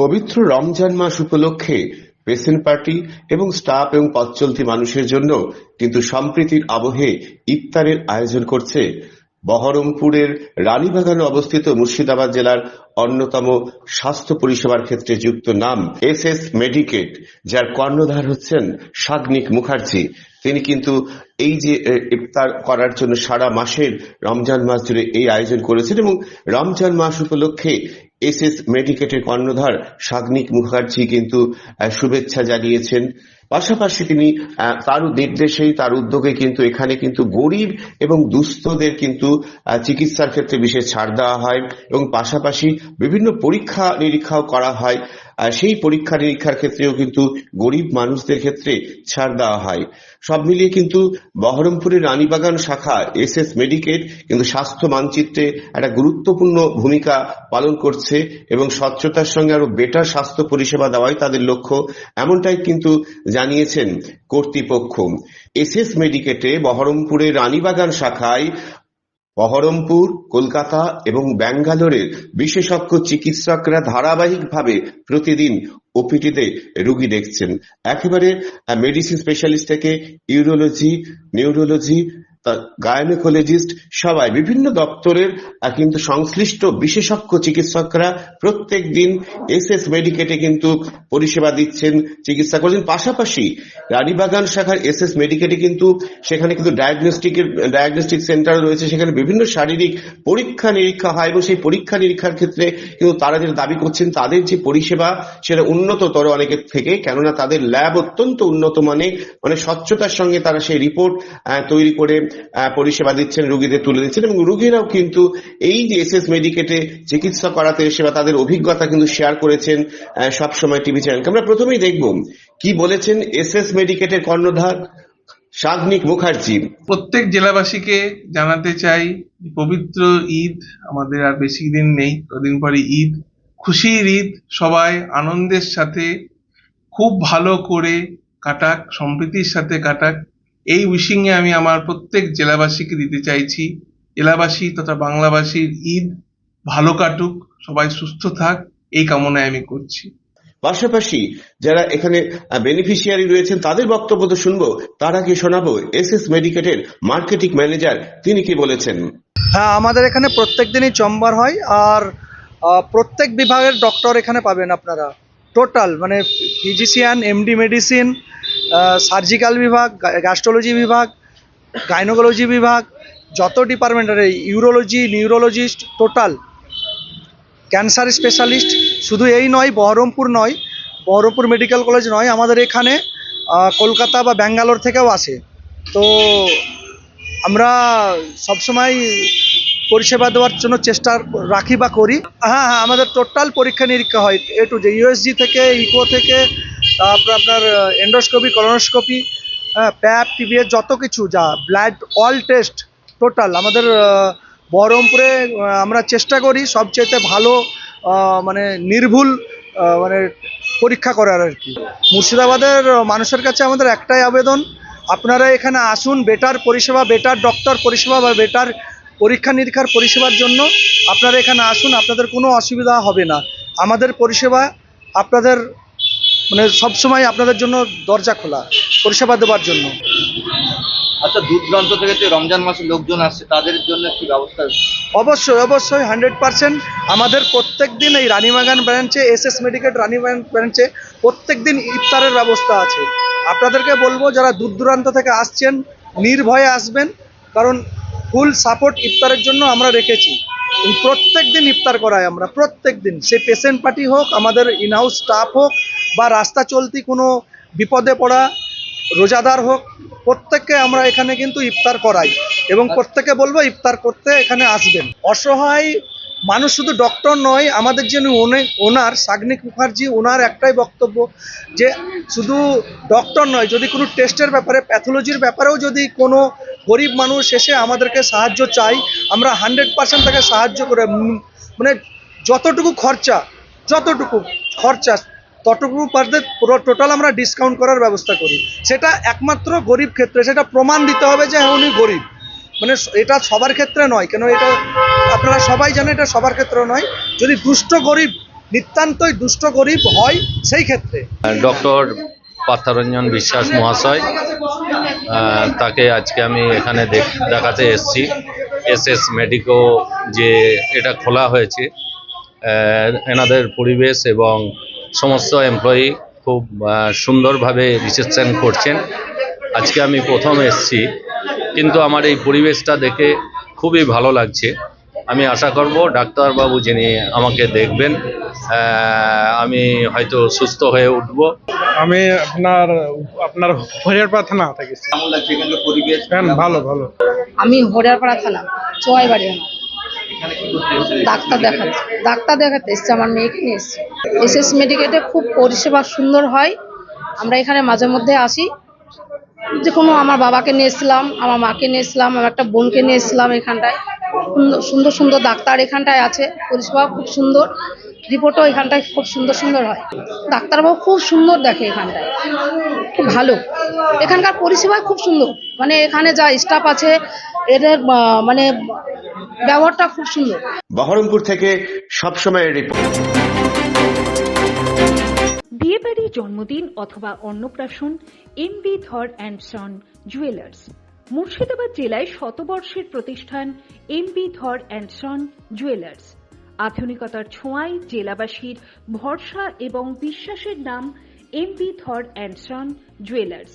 পবিত্র রমজান মাস উপলক্ষে patient party এবং স্টাফ এবং পথচলতি মানুষের জন্য কিন্তু সম্প্রীতির আবহে ইফতারের আয়োজন করছে বহরমপুরের রানীবাগানে অবস্থিত মুর্শিদাবাদ জেলার অন্যতম স্বাস্থ্য পরিষেবার ক্ষেত্রে যুক্ত নাম এস এস মেডিকেট, যার কর্ণধার হচ্ছেন সাগ্নিক মুখার্জি। তিনি কিন্তু এই যে ইফতার করার জন্য সারা মাসের রমজান মাস জুড়ে এই আয়োজন করেছেন এবং রমজান মাস উপলক্ষে এস এস মেডিকেটের কর্ণধার সাগ্নিক মুখার্জি কিন্তু শুভেচ্ছা জানিয়েছেন। পাশাপাশি তিনি তার নির্দেশেই তার উদ্যোগে কিন্তু এখানে কিন্তু গরিব এবং দুস্থদের কিন্তু চিকিৎসার ক্ষেত্রে বিশেষ ছাড় দেওয়া হয় এবং পাশাপাশি বিভিন্ন পরীক্ষা নিরীক্ষাও করা হয়। আর সেই পরীক্ষা নিরীক্ষার ক্ষেত্রেও কিন্তু গরিব মানুষদের ক্ষেত্রে ছাড় দেওয়া হয়। সব মিলিয়ে কিন্তু বহরমপুরের রানীবাগান শাখা, এস এস মেডিকেট কিন্তু স্বাস্থ্য মানচিত্রে একটা গুরুত্বপূর্ণ ভূমিকা পালন করছে এবং স্বচ্ছতার সঙ্গে আরও বেটার স্বাস্থ্য পরিষেবা দেওয়াই তাদের লক্ষ্য, এমনটাই কিন্তু জানিয়েছেন কর্তৃপক্ষ। এস এস মেডিকেটে বহরমপুরের রানীবাগান শাখায় বহরমপুর কলকাতা এবং ব্যাঙ্গালোরের বিশেষজ্ঞ চিকিৎসকরা ধারাবাহিকভাবে প্রতিদিন ওপিটিতে রুগী দেখছেন। একেবারে মেডিসিন স্পেশালিস্ট থেকে ইউরোলজি নিউরোলজি গায়নোকোলজিস্ট সবাই, বিভিন্ন দপ্তরের কিন্তু সংশ্লিষ্ট বিশেষজ্ঞ চিকিৎসকরা প্রত্যেক দিন এস এস মেডিকেটে কিন্তু পরিষেবা দিচ্ছেন, চিকিৎসা করছেন। পাশাপাশি রানীবাগান শাখার এস এস মেডিকেটে কিন্তু সেখানে কিন্তু ডায়াগনস্টিকের, ডায়াগনস্টিক সেন্টার রয়েছে। সেখানে বিভিন্ন শারীরিক পরীক্ষা নিরীক্ষা হয় এবং সেই পরীক্ষা নিরীক্ষার ক্ষেত্রে কিন্তু তারা যেটা দাবি করছেন, তাদের যে পরিষেবা সেটা উন্নততর অনেকের থেকে, কেননা তাদের ল্যাব অত্যন্ত উন্নত মানে মানে স্বচ্ছতার সঙ্গে তারা সেই রিপোর্ট তৈরি করে পরিষেবা দিচ্ছেন, রুগীদের তুলে দিচ্ছেন এবং রুগীরাও কিন্তু এই যে এস এস মেডিকেটে চিকিৎসা করাতে এসে বা তাদের অভিজ্ঞতা কিন্তু শেয়ার করেছেন সব সময় টিভি চ্যানেলকে। আমরা প্রথমেই দেখব কি বলেছেন এস এস মেডিকেটের কর্ণধার সাগ্নিক মুখার্জি। প্রত্যেক জেলাবাসীকে জানাতে চাই পবিত্র ঈদ আমাদের আর বেশি দিন নেই, কদিন পরে ঈদ। খুশির ঈদ, সবাই আনন্দের সাথে, খুব ভালো করে কাটাক, সম্প্রীতির সাথে কাটাক। এই উইশিং এ আমি আমার প্রত্যেক জেলাবাসীকে দিতে চাইছি। জেলাবাসী তথা বাংলাবাসীর ঈদ ভালো কাটুক সবাই সুস্থ থাক এই কামনায় আমি করছি। পাশাপাশি যারা এখানে বেনিফিশিয়ারি রয়েছেন তাদের বক্তব্য তো শুনব তার আগে শোনাবো এস এস মেডিকেটের মার্কেটিং ম্যানেজার তিনি কি বলেছেন? হ্যাঁ আমাদের এখানে প্রত্যেক দিনই চম্বার হয় আর প্রত্যেক বিভাগের ডক্টর এখানে পাবেন আপনারা। টোটাল মানে ফিজিশিয়ান এমডি মেডিসিন সার্জিক্যাল বিভাগ গ্যাস্ট্রোলজি বিভাগ, গাইনোকোলজি বিভাগ, যত ডিপার্টমেন্টের urology, neurologist, total cancer specialist, শুধু এই নয়, বহরমপুর নয়, বহরমপুর মেডিকেল কলেজ নয়, আমাদের এখানে কলকাতা বা ব্যাঙ্গালোর থেকেও আসে। তো আমরা সবসময় পরিষেবা দেওয়ার জন্য চেষ্টা রাখি বা করি। হ্যাঁ হ্যাঁ আমাদের টোটাল পরীক্ষা নিরীক্ষা হয় এ টু যে ইউএসজি থেকে ইকো থেকে তারপর আপনার এন্ডোস্কোপি কলোনোস্কোপি প্যাপ টিবিএস যত কিছু যা ব্লাড অল টেস্ট টোটাল আমাদের বহরমপুরে আমরা চেষ্টা করি সবচেয়ে ভালো মানে নির্ভুল মানে পরীক্ষা করার আর কি। মুর্শিদাবাদের মানুষের কাছে আমাদের একটাই আবেদন, আপনারা এখানে আসুন বেটার পরিষেবা বেটার ডক্টর পরিষেবা বা বেটার পরীক্ষা নিরীক্ষার পরিষেবার জন্য আপনারা এখানে আসুন, আপনাদের কোনো অসুবিধা হবে না। আমাদের পরিষেবা আপনাদের মানে সবসময় আপনাদের জন্য দরজা খোলা পরিষেবা দেওয়ার জন্য। আচ্ছা দূর দূরান্ত থেকে যে রমজান মাসে লোকজন আসছে তাদের জন্য কি ব্যবস্থা অবশ্যই অবশ্যই হান্ড্রেড পার্সেন্ট আমাদের প্রত্যেক দিন এই রানীবাগান ব্রাঞ্চে এস এস মেডিকেট রানীবাগান ব্রাঞ্চে প্রত্যেক দিন ইফতারের ব্যবস্থা আছে। আপনাদেরকে বলব যারা দূর দূরান্ত থেকে আসছেন নির্ভয়ে আসবেন কারণ ফুল সাপোর্ট ইফতারের জন্য আমরা রেখেছি। প্রত্যেক দিন ইফতার করাই আমরা প্রত্যেক দিন সে পেশেন্ট পার্টি হোক আমাদের ইনহাউস স্টাফ হোক বা রাস্তা চলতি কোনো বিপদে পড়া রোজাদার হোক, প্রত্যেককে আমরা এখানে কিন্তু ইফতার করাই এবং প্রত্যেকে বলব ইফতার করতে এখানে আসবেন। অসহায় মানুষ শুধু ডক্টর নয়, আমাদের যে ওনার, সাগ্নিক মুখার্জি, ওনার একটাই বক্তব্য যে শুধু ডক্টর নয়, যদি কোনো টেস্টের ব্যাপারে, প্যাথোলজির ব্যাপারেও যদি কোনো গরিব মানুষ এসে আমাদেরকে সাহায্য চাই আমরা হান্ড্রেড পার্সেন্ট তাকে সাহায্য করে মানে যতটুকু খরচা যতটুকু খরচা ততটুকু পারতে পুরো টোটাল আমরা ডিসকাউন্ট করার ব্যবস্থা করি। সেটা একমাত্র গরিব ক্ষেত্রে, সেটা প্রমাণ দিতে হবে যে হ্যাঁ উনি গরিব। মানে এটা সবার ক্ষেত্রে নয়, কেন এটা আপনারা সবাই জানেন এটা সবার ক্ষেত্রে নয়। যদি দুষ্ট গরিব, নিতান্তই দুষ্ট গরিব হয়, সেই ক্ষেত্রে। ডক্টর পার্থরঞ্জন বিশ্বাস মহাশয় তাকে আজকে আমি এখানে দেখ- দেখাতে এসেছি। এস এস মেডিকো যে এটা খোলা হয়েছে। এনাদের পরিবেশ এবং সমস্ত এমপ্লয়ি খুব আহ, সুন্দরভাবে রিসেপশন করছেন। আজকে আমি প্রথম এসেছি কিন্তু আমার এই পরিবেশটা দেখে খুবই ভালো লাগছে। আমি আশা করব ডাক্তারবাবু যিনি আমাকে দেখবেন আহ, আমি হয়তো সুস্থ হয়ে উঠবো। আমি আপনার আপনার হরিয়ারপাড়া থানা থেকে হ্যাঁ ভালো ভালো। আমি হরিয়ারপাড়া থানা চোয়াই বাড়ি ডাক্তার দেখাতে ডাক্তার দেখাতে এসছে, আমার মেয়েকে নিয়ে এসছে। এস এস মেডিকেটে খুব পরিষেবা সুন্দর হয়। আমরা এখানে মাঝে মধ্যে আসি। যে কোনো আমার বাবাকে নিয়ে এসেছিলাম, আমার মাকে নিয়ে এসেছিলাম, আমার একটা বোনকে নিয়ে এসেছিলাম এখানটায়। সুন্দর সুন্দর সুন্দর ডাক্তার এখানটায় আছে। পরিষেবা খুব সুন্দর। রিপোর্টও এখানটায় খুব সুন্দর সুন্দর হয়। ডাক্তারবাবু খুব সুন্দর দেখে এখানটায়। খুব ভালো। এখানকার পরিষেবা খুব সুন্দর। মানে এখানে যা স্টাফ আছে এদের মানে ব্যবহারটা খুব সুন্দর। বহরমপুর থেকে সবসময় রিপোর্ট বিয়েবাড়ি জন্মদিন অথবা অন্নপ্রাশন M B Dhar and son jewellers Murshidabad জেলায় শতবর্ষের প্রতিষ্ঠান M B Dhar and son jewellers আধুনিকতার ছোঁয়ায় জেলাবাসীর ভরসা এবং বিশ্বাসের নাম M B Dhar and son jewellers